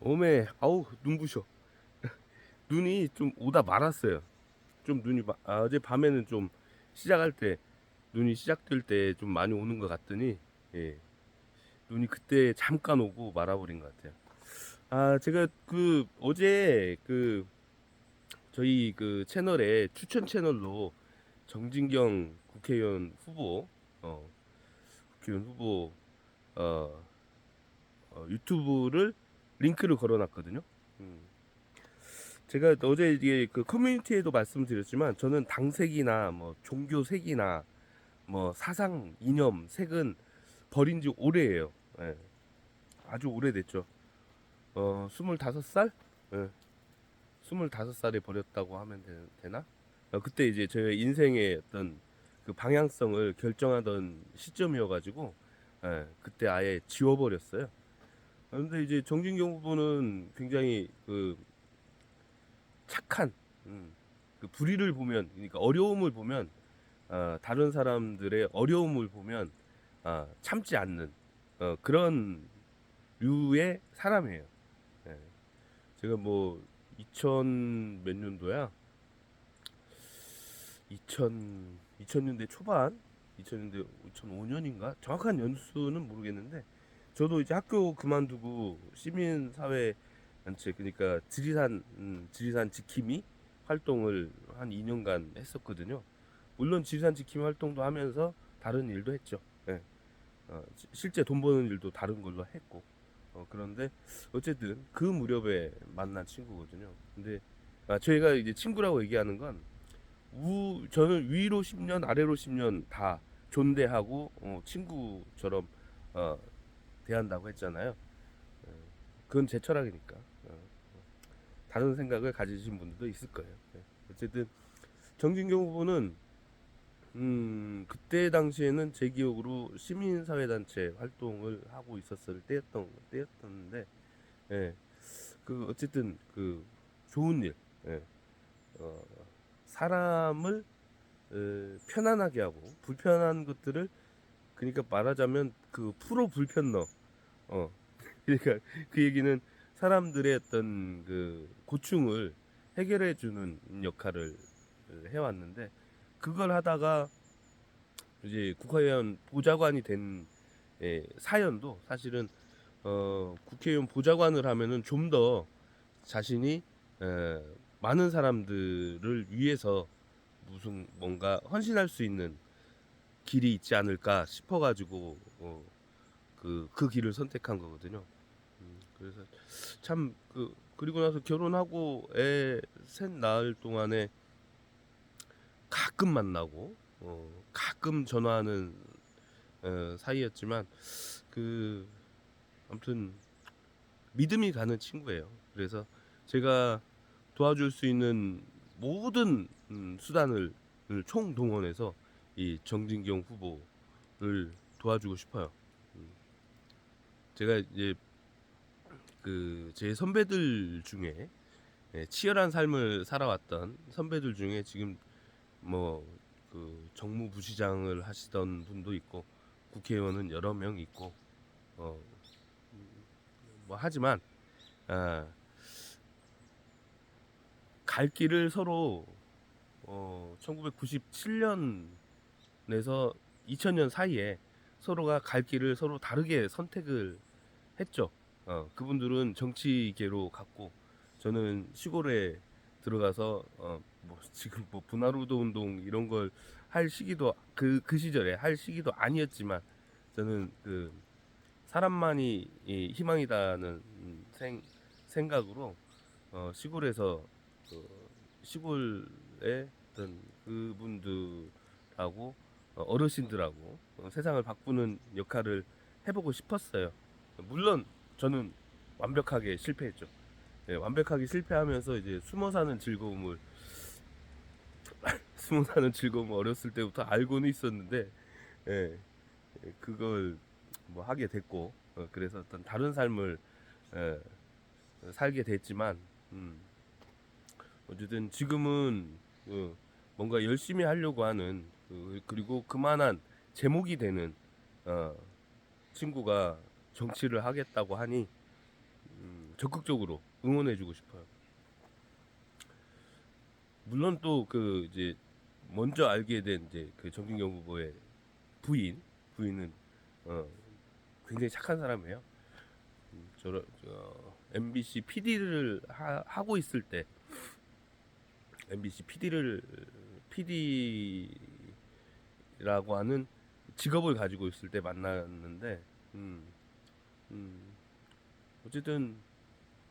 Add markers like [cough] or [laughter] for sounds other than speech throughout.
어메, 아우 눈부셔. [laughs] 눈이 좀 오다 말았어요. 좀 눈이 마- 아, 어제 밤에는 좀 시작할 때 눈이 시작될 때 좀 많이 오는 것 같더니 예. 눈이 그때 잠깐 오고 말아버린 것 같아요. 아 제가 그 어제 그 저희 그 채널에 추천 채널로 정진경 국회의원 후보 어 국회의원 후보 어, 어, 유튜브를 링크를 걸어놨거든요. 음. 제가 어제 이게 그 커뮤니티에도 말씀드렸지만 저는 당색이나 뭐 종교색이나 뭐 사상 이념 색은 버린 지 오래예요. 예. 아주 오래됐죠. 어, 25살? 예. 25살에 버렸다고 하면 되, 나 어, 그때 이제 제 인생의 어떤 그 방향성을 결정하던 시점이어가지고 예, 그때 아예 지워버렸어요. 그런데 이제 정진경 후보는 굉장히 그 착한 음, 그 불의를 보면 그러니까 어려움을 보면 어, 다른 사람들의 어려움을 보면 아, 참지 않는 어, 그런 류의 사람이에요. 예. 제가 뭐 2000 몇 년도야? 2000 2000년대 초반, 2000년대 2005년인가? 정확한 연수는 모르겠는데 저도 이제 학교 그만두고 시민 사회 단체 그러니까 지리산 음, 지리산 지킴이 활동을 한 2년간 했었거든요. 물론 지리산 지킴이 활동도 하면서 다른 일도 했죠. 예. 어, 시- 실제 돈 버는 일도 다른 걸로 했고 어, 그런데 어쨌든 그 무렵에 만난 친구거든요. 근데 아, 저희가 이제 친구라고 얘기하는 건 우, 저는 위로 10년 아래로 10년 다 존대하고 어, 친구처럼 어, 대한다고 했잖아요. 어, 그건 제 철학이니까. 어, 다른 생각을 가지신 분들도 있을 거예요. 네. 어쨌든 정진경 후보는 음, 그때 당시에는 제 기억으로 시민사회단체 활동을 하고 있었을 때였던 때였던데, 예, 그 어쨌든 그 좋은 일, 예, 어, 사람을 에, 편안하게 하고 불편한 것들을 그러니까 말하자면 그 프로 불편러, 어, [laughs] 그러니까 그 얘기는 사람들의 어떤 그 고충을 해결해 주는 역할을 해왔는데 그걸 하다가 이제 국회의원 보좌관이 된 예, 사연도 사실은 어, 국회의원 보좌관을 하면은 좀 더 자신이 에, 많은 사람들을 위해서 무슨 뭔가 헌신할 수 있는 길이 있지 않을까 싶어가지고 어, 그, 그 길을 선택한 거거든요. 음, 그래서 참 그 그리고 나서 결혼하고 애 셋 낳을 동안에 가끔 만나고 어, 가끔 전화하는 어, 사이였지만 그 아무튼 믿음이 가는 친구예요. 그래서 제가 도와줄 수 있는 모든 음, 수단을 총동원해서 이 정진경 후보를 도와주고 싶어요. 음. 제가 이제 그 제 선배들 중에 예, 치열한 삶을 살아왔던 선배들 중에 지금 뭐 그 정무부시장을 하시던 분도 있고 국회의원은 여러 명 있고 어 뭐 하지만 아, 갈 길을 서로 어 1997년 에서 2000년 사이에 서로가 갈 길을 서로 다르게 선택을 했죠. 어 그분들은 정치계로 갔고 저는 시골에 들어가서 어 뭐 지금 뭐 분화루도 운동 이런 걸 할 시기도 그그 시절에 할 시기도 아니었지만 저는 그 사람만이 이 희망이다는 음, 생 생각으로 어 시골에서 그 시골의 어떤 그분들하고 어, 어르신들하고 어, 세상을 바꾸는 역할을 해보고 싶었어요. 물론 저는 완벽하게 실패했죠. 네, 완벽하게 실패하면서 이제 숨어 사는 즐거움을 [laughs] 숨어 사는 즐거움을 어렸을 때부터 알고는 있었는데, 예, 예, 그걸 뭐 하게 됐고, 어, 그래서 어떤 다른 삶을 예, 살게 됐지만, 음, 어쨌든 지금은 어, 뭔가 열심히 하려고 하는 그, 그리고 그만한 제목이 되는 어, 친구가 정치를 하겠다고 하니 음, 적극적으로 응원해주고 싶어요. 물론 또 그 이제 먼저 알게 된 이제 그 정진경 후보의 부인 부인은 어 굉장히 착한 사람이에요. 음, 저런 저 MBC PD를 하, 고 있을 때 MBC PD를 PD 라고 하는 직업을 가지고 있을 때 만났는데 음, 음, 어쨌든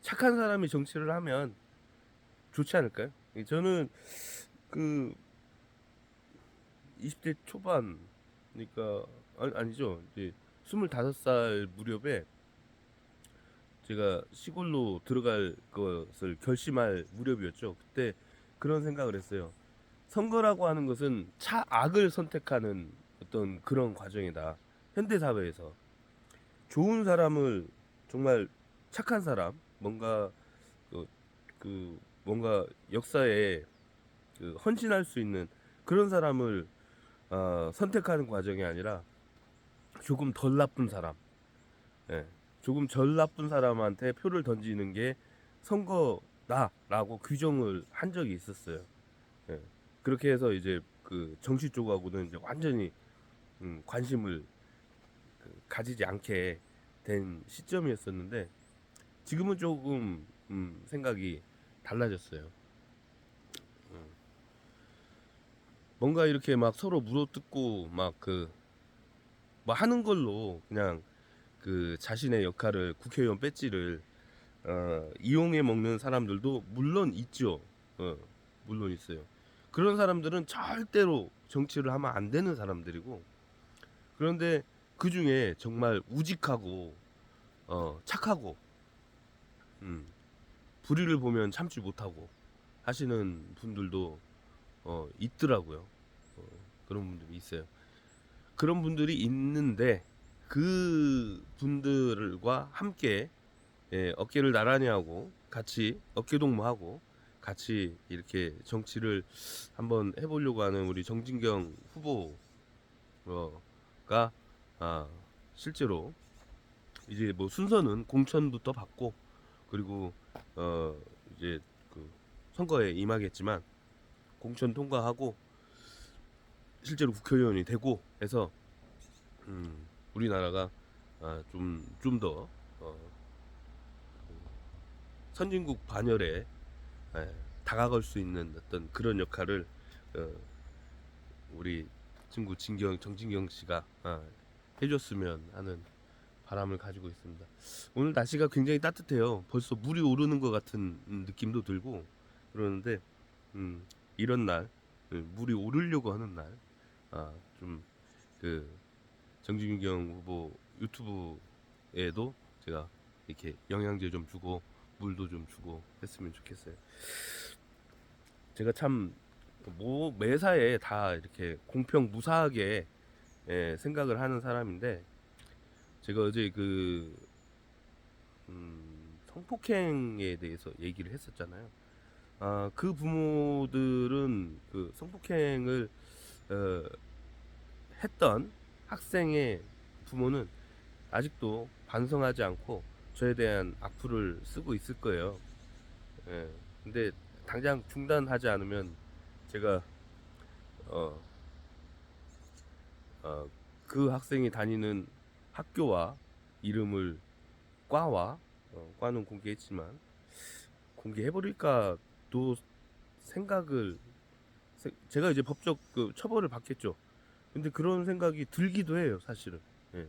착한 사람이 정치를 하면 좋지 않을까요? 저는 그 20대 초반 그러니까 아니, 아니죠 이제 25살 무렵에 제가 시골로 들어갈 것을 결심할 무렵이었죠. 그때 그런 생각을 했어요. 선거라고 하는 것은 차악을 선택하는 어떤 그런 과정이다. 현대 사회에서 좋은 사람을 정말 착한 사람, 뭔가 그, 그 뭔가 역사에 그 헌신할 수 있는 그런 사람을 어, 선택하는 과정이 아니라 조금 덜 나쁜 사람, 예, 조금 덜 나쁜 사람한테 표를 던지는 게 선거다라고 규정을 한 적이 있었어요. 예, 그렇게 해서 이제 그 정치 쪽하고는 이제 완전히 음, 관심을 그 가지지 않게 된 시점이었었는데 지금은 조금 음, 생각이 달라졌어요. 음. 뭔가 이렇게 막 서로 물어뜯고 막 그 뭐 하는 걸로 그냥 그 자신의 역할을 국회의원 배지를 어, 이용해 먹는 사람들도 물론 있죠. 어, 물론 있어요. 그런 사람들은 절대로 정치를 하면 안 되는 사람들이고 그런데 그 중에 정말 우직하고 어, 착하고 음, 불의를 보면 참지 못하고 하시는 분들도 어, 있더라고요. 어, 그런 분들이 있어요. 그런 분들이 있는데 그 분들과 함께 예, 어깨를 나란히 하고 같이 어깨 동무하고 같이 이렇게 정치를 한번 해보려고 하는 우리 정진경 후보가 아, 실제로 이제 뭐 순서는 공천부터 받고 그리고 어 이제 그 선거에 임하겠지만 공천 통과하고 실제로 국회의원이 되고 해서 음, 우리나라가 아, 좀 좀 더 어, 그 선진국 반열에 에, 다가갈 수 있는 어떤 그런 역할을 어, 우리 친구 진경 정진경 씨가 아, 해줬으면 하는 바람을 가지고 있습니다. 오늘 날씨가 굉장히 따뜻해요. 벌써 물이 오르는 것 같은 음, 느낌도 들고 그러는데 음, 이런 날 음, 물이 오르려고 하는 날, 아, 좀 그 정진경 후보 유튜브에도 제가 이렇게 영양제 좀 주고 물도 좀 주고 했으면 좋겠어요. 제가 참 뭐 매사에 다 이렇게 공평 무사하게 예, 생각을 하는 사람인데 제가 어제 그 음, 성폭행에 대해서 얘기를 했었잖아요. 아, 그 부모들은 그 성폭행을 어, 했던 학생의 부모는 아직도 반성하지 않고 저에 대한 악플을 쓰고 있을 거예요. 예. 근데 당장 중단하지 않으면 제가 어, 어, 그 학생이 다니는 학교와 이름을 과와 어, 과는 공개했지만 공개해버릴까도 생각을 세- 제가 이제 법적 그 처벌을 받겠죠. 근데 그런 생각이 들기도 해요, 사실은. 예.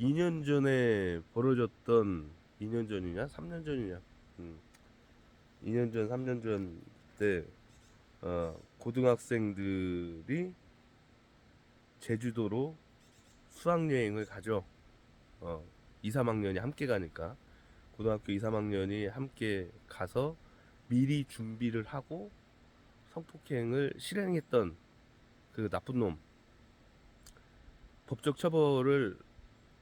2년 전에 벌어졌던 2년 전이냐, 3년 전이냐, 음. 2년 전, 3년 전 때 어, 고등학생들이 제주도로 수학여행을 가죠. 어, 2, 3학년이 함께 가니까 고등학교 2, 3학년이 함께 가서 미리 준비를 하고 성폭행을 실행했던 그 나쁜 놈 법적 처벌을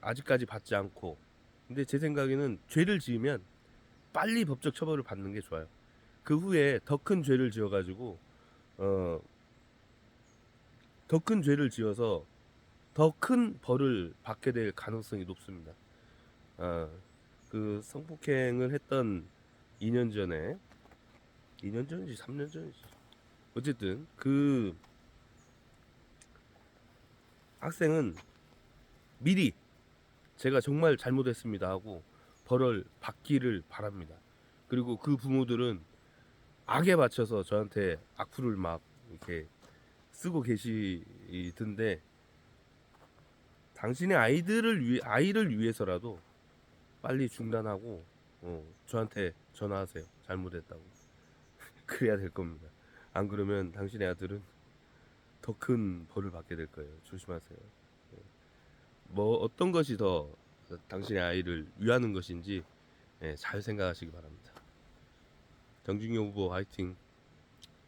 아직까지 받지 않고 근데 제 생각에는 죄를 지으면 빨리 법적 처벌을 받는 게 좋아요. 그 후에 더 큰 죄를 지어가지고 어, 더 큰 죄를 지어서 더 큰 벌을 받게 될 가능성이 높습니다. 어, 그그 성폭행을 했던 2년 전에 2년 전이지 3년 전이지 어쨌든 그 학생은 미리 제가 정말 잘못했습니다 하고 벌을 받기를 바랍니다. 그리고 그 부모들은 악에 받쳐서 저한테 악플을 막 이렇게 쓰고 계시던데 당신의 아이들을 위해 아이를 위해서라도 빨리 중단하고 어, 저한테 전화하세요. 잘못했다고. [laughs] 그래야 될 겁니다. 안 그러면 당신의 아들은 더 큰 벌을 받게 될 거예요. 조심하세요. 예. 뭐 어떤 것이 더 당신의 아이를 위하는 것인지 예, 잘 생각하시기 바랍니다. 정진경 후보 화이팅.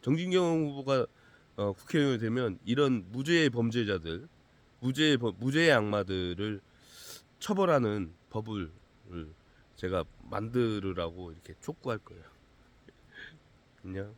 정진경 후보가 어, 국회의원이 되면 이런 무죄의 범죄자들, 무죄의 범- 무죄의 악마들을 처벌하는 법을 제가 만들으라고 이렇게 촉구할 거예요. [laughs] 안녕.